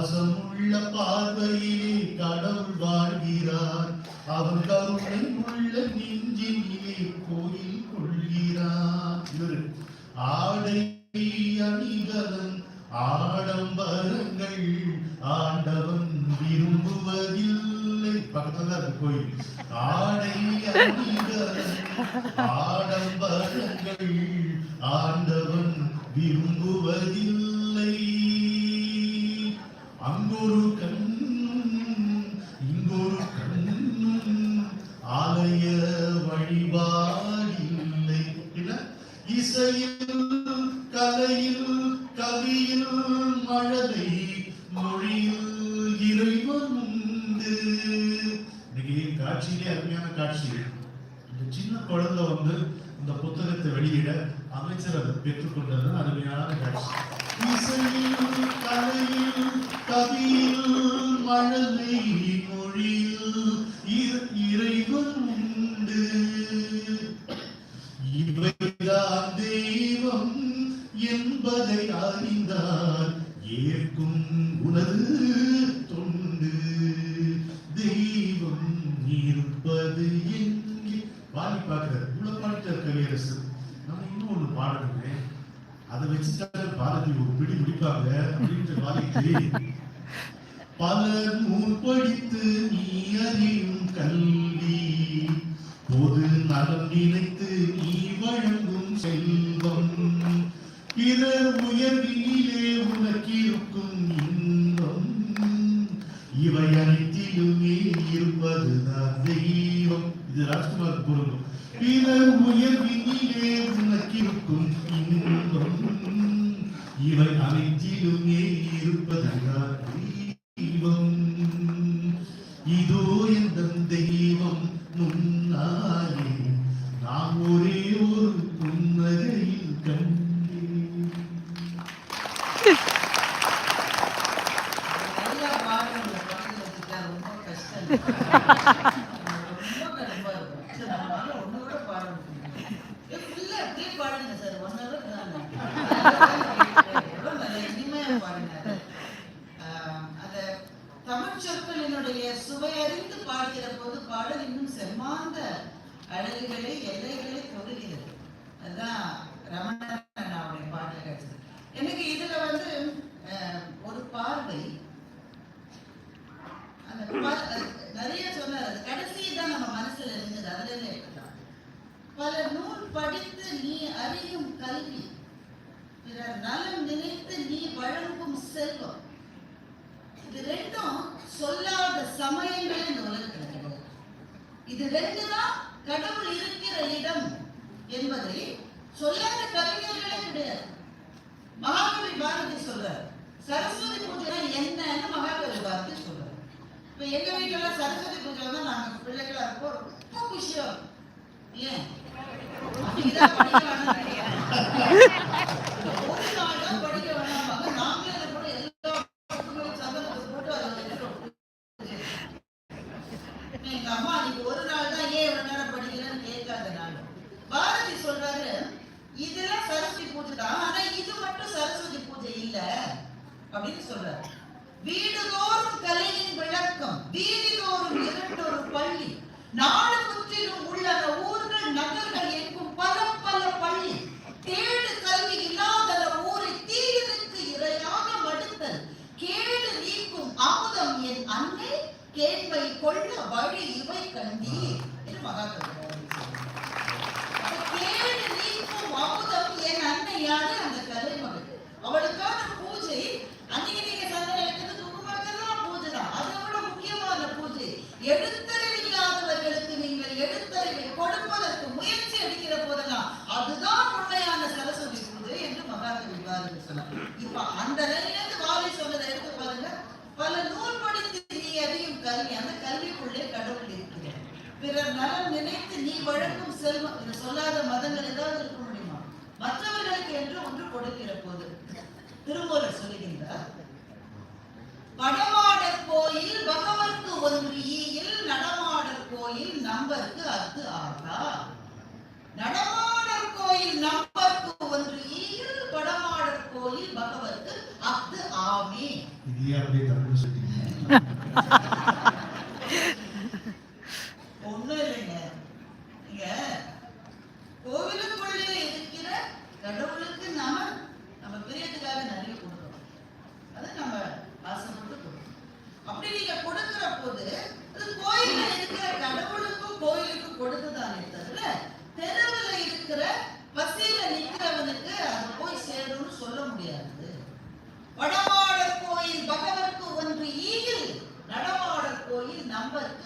பாசமுள்ள பார்வையிலே கடவுள் வாழ்கிறார். அவர் கருணை உள்ள நெஞ்சினிலே கோயில் கொள்கிறார். ஆடை அணிகலன் ஆடம்பரங்கள் ஆண்டவன் விரும்புவதில்லை. பக்கத்துல கோயில். ஆடை அணிகலன் ஆடம்பரங்கள் ஆண்டவன் விரும்புவதில்லை. அங்கொரு கண் இங்கொரு கண் ஆலய வழிபாடில்லை இசையில் கலையில் கவியில் மழலை மொழியில் இறைவன் உண்டு. இன்னைக்கு காட்சியிலே அருமையான காட்சி இந்த சின்ன குழந்தை வந்து இந்த புத்தகத்தை வெளியிட அமைச்சர் அதை பெற்றுக்கொண்டது அருமையான காட்சி. இசையில் கலையில் கவியில் மழலை மொழியில் இறைவன் உண்டு. இவைதான் தெய்வம் என்பதை அறிந்தால் ஏற்கும் உனது தொண்டு. தெய்வம் இருப்பது என் வாங்கி பார்க்கிறார். இவ்வளவு பாடிட்டார் கவியரசு நம்ம இன்னும் ஒண்ணு பாடணுமே? அதை வச்சுட்டாரு பாரதி ஒரு பிடி முடிப்பாங்க அப்படின்ற பாதிக்கு பல நூல் படித்து நீ பொருந்தும் பிறர் உயர்வினிலே உனக்கிருக்கும் இன்பம். இவை அனைத்திலுமே இருப்பதுதான் தெய்வம். இதோ எந்த தெய்வம் முன்னாலே நாம் ஒரே ஒரு புன்னகையில் கண்டேன். ரொம்ப கஷ்டம். எவ்வளவு சுவையறிந்து பாடுகிற போது பாடல் இன்னும் செம்மாந்த அழகுகளை எல்லைகளை தொடுகிறது அதுதான் ரமணன் அண்ணாவுடைய பாடல் கிடைச்சது எனக்கு இதுல வந்து ஒரு பார்வை. அந்த நிறைய சொன்னார். அது கடைசி தான் நம்ம மனசுல இருந்தது. அதுல பல நூல் படித்து நீ அறியும் கல்வி பிறர் நலம் நினைத்து நீ வழங்கும் செல்வம். இது ரெண்டும் சொல்லாத சமயங்கள் இந்த கிடையாது. இது ரெண்டு தான் கடவுள் இருக்கிற இடம் என்பதை சொல்லாத கவிஞர்களே கிடையாது. மகாகவி பாரதி சொல்றார் சரஸ்வதி பூஜை என்னன்னு மகாகவி பாரதி சொல்றார். இப்ப எங்க வீட்டுல சரஸ்வதி பூஜை தான் நாங்க பிள்ளைகளா இருப்போம். ரொம்ப விஷயம். அப்படின்னு சொல்றாரு வீடுதோறும் கலையின் விளக்கம் வீதிதோறும் இரண்டொரு பள்ளி. நான் அமுதம் என் அன்னை கேள்வை கொள்ள வழி இவை கண்டி என்று மகாத்மா அப்ப கேடு நீக்கும் அமுதம் என் அன்னை யாரு அந்த கலைமகள் அவளுக்கான பூஜை அன்னைக்கு நீங்க சந்தனம் வைக்கிறது குங்குமம் வைக்கிறதுலாம் பூஜை தான் அதை விட முக்கியமான பூஜை எழுத்தறிவில்லாதவர்களுக்கு நீங்கள் எழுத்தறிவை கொடுப்பதற்கு முயற்சி எடுக்கிற போதெல்லாம் அதுதான் உண்மையான சரஸ்வதி பூஜை என்று மகாகவி பாரதி சொன்னார் இப்ப அந்த நிலையிலிருந்து வாலி சொன்னதை எடுத்து பாருங்க பல நூல் படித்து நீ அறியும் கல்வி அந்த கல்விக்குள்ளே கடவுள் இருக்கிறார். பிறர் நலம் நினைத்து நீ வழங்கும் செல்வம் இது சொல்லாத மதங்கள் ஏதாவது இருக்க முடியுமா? மற்றவர்களுக்கு என்று ஒன்று கொடுக்கிற போது திருமூலர் சொல்லுகின்றார் வடமாடர் கோயில் பகவர்க்கு ஒன்று ஈயில் நடமாடர் கோயில் நம்பர்க்கு அத்து ஆகா. நடமாடர் கோயில் நம்பர்க்கு ஒன்று ஈயில் வடமாடர் கோயில் பகவர்க்கு அத்து ஆமே.